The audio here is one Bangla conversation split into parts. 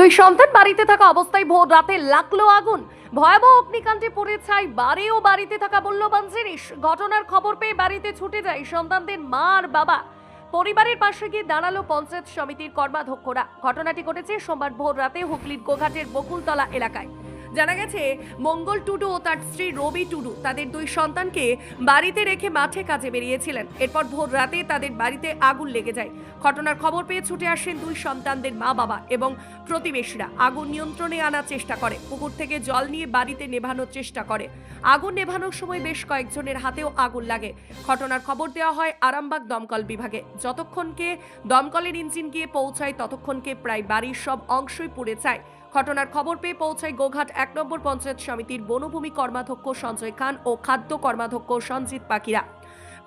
দুই সন্তান বাড়িতে থাকা অবস্থায় ভোর রাতে লাগল আগুন। ভয়াবহ অগ্নিকাণ্ডে পড়ে ছাই বাড়ি ও বাড়িতে থাকা মূল্যবান জিনিস। ঘটনার খবর পেয়ে বাড়িতে ছুটে যায় সন্তানদের মা আর বাবা। পরিবারের পাশে গিয়ে দাঁড়াল পঞ্চায়েত সমিতির কর্মাধ্যক্ষরা। ঘটনাটি ঘটেছে সোমবার ভোর রাতে হুগলির গোঘাটের বকুলতলা এলাকায়। জানা গেছে, মঙ্গল টুডু ও তার স্ত্রী রবি টুডু তাদের দুই সন্তানকে বাড়িতে রেখে মাঠে কাজে বেরিয়েছিলেন। এরপর ভোর রাতে তাদের বাড়িতে আগুন লেগে যায়। ঘটনার খবর পেয়ে ছুটে আসেন দুই সন্তানদের মা বাবা এবং প্রতিবেশীরা। আগুন নিয়ন্ত্রণে আনার চেষ্টা করে। পুকুর থেকে জল নিয়ে বাড়িতে নেভানোর চেষ্টা করে। আগুন নেভানোর সময় বেশ কয়েকজনের হাতেও আগুন লাগে। ঘটনার খবর দেওয়া হয় আরামবাগ দমকল বিভাগে। যতক্ষণকে দমকলের ইঞ্জিন গিয়ে পৌঁছায়, ততক্ষণকে প্রায় বাড়ির সব অংশই পুড়ে যায়। ঘটনার খবর পেয়ে পৌঁছায় গোঘাট এক নম্বর পঞ্চায়েত সমিতির বনভূমি কর্মাধ্যক্ষ সঞ্জয় খান ও খাদ্য কর্মাধ্যক্ষ সঞ্জিত পাকিরা।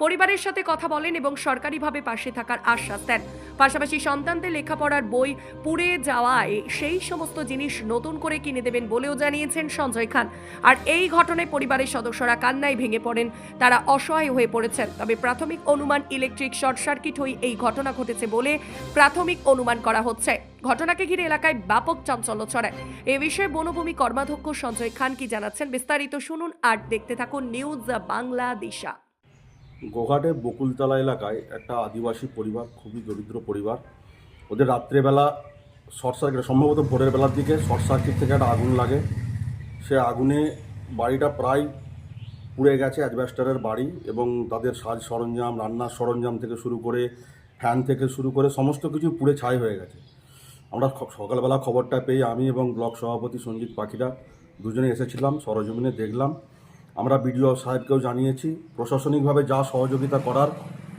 পরিবারের সাথে কথা বলেন এবং সরকারিভাবে পাশে থাকার আশ্বাস দেন। পাশাপাশি সন্তানদের লেখাপড়ার বই পুড়ে যাওয়ায় সেই সমস্ত জিনিস নতুন করে কিনে দেবেন বলেও জানিয়েছেন সঞ্জয় খান। আর এই ঘটনায় পরিবারের সদস্যরা কান্নায় ভেঙে পড়েন, তারা অসহায় হয়ে পড়েছেন। তবে প্রাথমিক অনুমান ইলেকট্রিক শর্ট সার্কিট হয়ে এই ঘটনা ঘটেছে বলে প্রাথমিক অনুমান করা হচ্ছে। ঘটনাকে ঘিরে এলাকায় ব্যাপক চাঞ্চল্য ছড়ায়। এ বিষয়ে বনভূমি কর্মাধ্যক্ষ সঞ্জয় খান কি জানাচ্ছেন বিস্তারিত শুনুন আর দেখতে থাকুন নিউজ বাংলাদেশা। গোঘাটে বকুলতলা এলাকায় একটা আদিবাসী পরিবার, খুবই দরিদ্র পরিবার। ওদের রাত্রেবেলা শর্ট সার্কিট সম্ভবত ভোরের বেলার দিকে শর্ট সার্কিট থেকে একটা আগুন লাগে। সে আগুনে বাড়িটা প্রায় পুড়ে গেছে অ্যাডভেস্টারের বাড়ি এবং তাদের সাজ সরঞ্জাম, রান্নার সরঞ্জাম থেকে শুরু করে ফ্যান থেকে শুরু করে সমস্ত কিছু পুড়ে ছাই হয়ে গেছে। আমরা সকালবেলা খবরটা পেয়ে আমি এবং ব্লক সভাপতি সঞ্জিত পাখিরা দুজনে এসেছিলাম, সরজমিনে দেখলাম। আমরা বিডিও সাহেবকেও জানিয়েছি, প্রশাসনিকভাবে যা সহযোগিতা করার,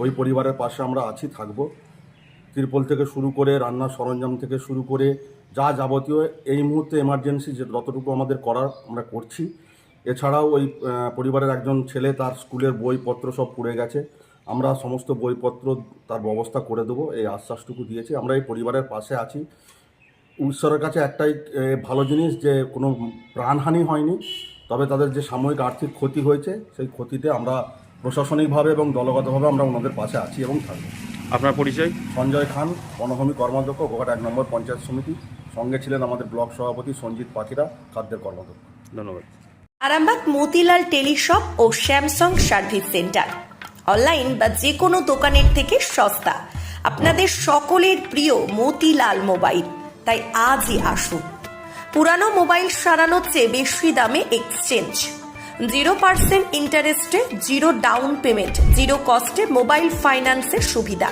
ওই পরিবারের পাশে আমরা আছি, থাকব। তিরপল থেকে শুরু করে রান্নার সরঞ্জাম থেকে শুরু করে যা যাবতীয়, এই মুহূর্তে এমার্জেন্সি যে যতটুকু আমাদের করার আমরা করছি। এছাড়াও ওই পরিবারের একজন ছেলে, তার স্কুলের বইপত্র সব পুড়ে গেছে। আমরা সমস্ত বইপত্র তার ব্যবস্থা করে দেবো, এই আশ্বাসটুকু দিয়েছি। আমরা এই পরিবারের পাশে আছি। ঈশ্বরের কাছে একটাই ভালো জিনিস যে কোনো প্রাণহানি হয়নি। তবে তাদের যে সাময়িক আর্থিক ক্ষতি হয়েছে সেই ক্ষতিতে আমরা প্রশাসনিকভাবে এবং দলগতভাবে আমরা ওনাদের পাশে আছি এবং থাকব। আপনার পরিচয়? সঞ্জয় খান বনভূমি কর্মাধ্যক্ষ গোঘাট এক নম্বর পঞ্চায়েত সমিতি। সঙ্গে ছিলেন আমাদের ব্লক সভাপতি সঞ্জিত পাখিরা খাদ্যের কর্মাধ্যক্ষ। ধন্যবাদ। আরামবাগ মতিলাল টেলিশপ ও স্যামসাং সার্ভিস সেন্টার। অনলাইন বা যে কোনো দোকানের থেকে সস্তা। আপনাদের সকলের প্রিয় মতিলাল মোবাইল। তাই আজই আসুন। পুরানো মোবাইল সারানোর চেয়ে বেশি দামে এক্সচেঞ্জ জিরো পার্সেন্ট ইন্টারেস্টে জিরো ডাউন পেমেন্ট জিরো কস্টে মোবাইল ফাইন্যান্সের সুবিধা।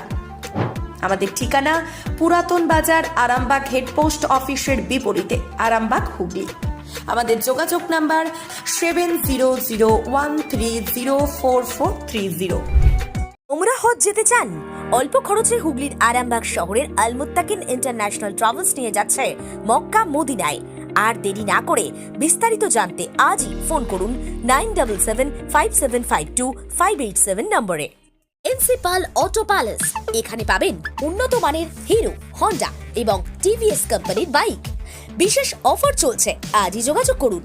আমাদের ঠিকানা পুরাতন বাজার আরামবাগ হেডপোস্ট অফিসের বিপরীতে, আরামবাগ হুগলি। আমাদের যোগাযোগ number seven zero zero one three zero four four three zero ওমরা হজ যেতে চান? অল্প খরচে হুগলির আরামবাগ শহরের আলমুত্তাকিন ইন্টারন্যাশনাল ট্রাভেলস নিয়ে যাচ্ছে মক্কা মদিনায় আর দেরি না করে বিস্তারিত জানতে আজই ফোন করুন nine double seven five seven five two five eight seven নম্বরে। প্রিন্সিপাল অটো প্যালেস, এখানে পাবেন উন্নত মানের হিরো, হন্ডা এবং টিভিএস কোম্পানির বাইক। বিশেষ অফার চলছে, আজই যোগাযোগ করুন।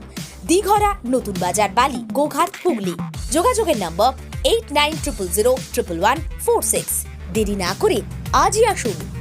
দিঘরা, নতুন বাজার, বালি, গোঘাট, হুগলি। যোগাযোগের নম্বর eight nine triple zero triple one four six. দেরি না করে আজই আসুন।